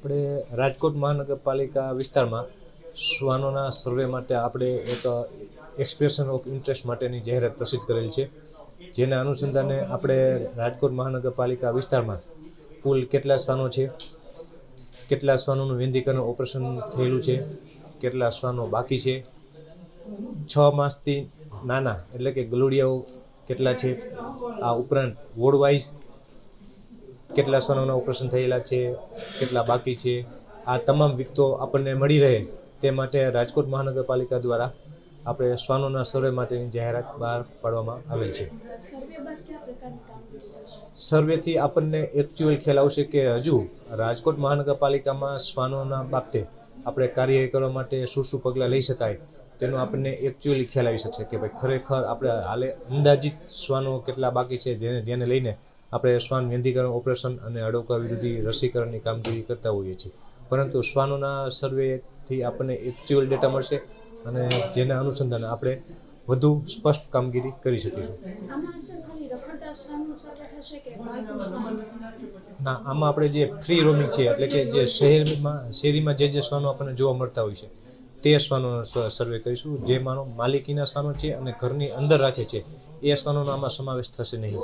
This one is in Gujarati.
આપણે રાજકોટ મહાનગરપાલિકા વિસ્તારમાં શ્વાનોના સર્વે માટે આપણે એક એક્સપ્રેશન ઓફ ઇન્ટરેસ્ટ માટેની જાહેરાત પ્રસિદ્ધ કરેલ છે. જેના અનુસંધાને આપણે રાજકોટ મહાનગરપાલિકા વિસ્તારમાં કુલ કેટલા શ્વાનો છે? કેટલા શ્વાનોનું વેંદીકરણ ઓપરેશન થયેલું છે? કેટલા શ્વાનો બાકી છે? છ માસથી નાના, એટલે કે ગલુડિયાઓ કેટલા છે? આ ઉપરાંત વોર્ડ વાઇઝ કેટલા શ્વાનોના ઓપરેશન થયેલા છે, કેટલા બાકી છે, આ તમામ વિગતો આપણને મળી રહે તે માટે રાજકોટ મહાનગરપાલિકા દ્વારા આપણે શ્વાનોના સર્વે માટેની જાહેરાત બહાર પાડવામાં આવેલ છે. સર્વેથી આપણને એકચ્યુઅલ ખ્યાલ આવશે કે હજુ રાજકોટ મહાનગરપાલિકામાં શ્વાનોના બાબતે આપણે કાર્ય કરવા માટે શું શું પગલાં લઈ શકાય તેનો આપણને એકચ્યુઅલી ખ્યાલ આવી શકશે કે ભાઈ ખરેખર આપણે હાલે અંદાજિત શ્વાનો કેટલા બાકી છે, જેને ધ્યાને લઈને આપણે શ્વાન વેંધીકરણ ઓપરેશન અને અડોકા વિરોધી રસીકરણની કામગીરી કરતા હોઈએ છીએ. પરંતુ શ્વાનોના સર્વેથી આપણને એક્ચ્યુઅલ ડેટા મળશે અને જેના અનુસંધાને આપણે વધુ સ્પષ્ટ કામગીરી કરી શકીશું. ના આમાં આપણે જે ફ્રી રોમિંગ છે એટલે કે જે શહેરમાં શેરીમાં જે જે શ્વાનો આપણને જોવા મળતા હોય છે તે શ્વાનોનો સર્વે કરીશું. જે માનો માલિકીના શ્વાનો છે અને ઘરની અંદર રાખે છે એ શ્વાનોનો આમાં સમાવેશ થશે નહીં.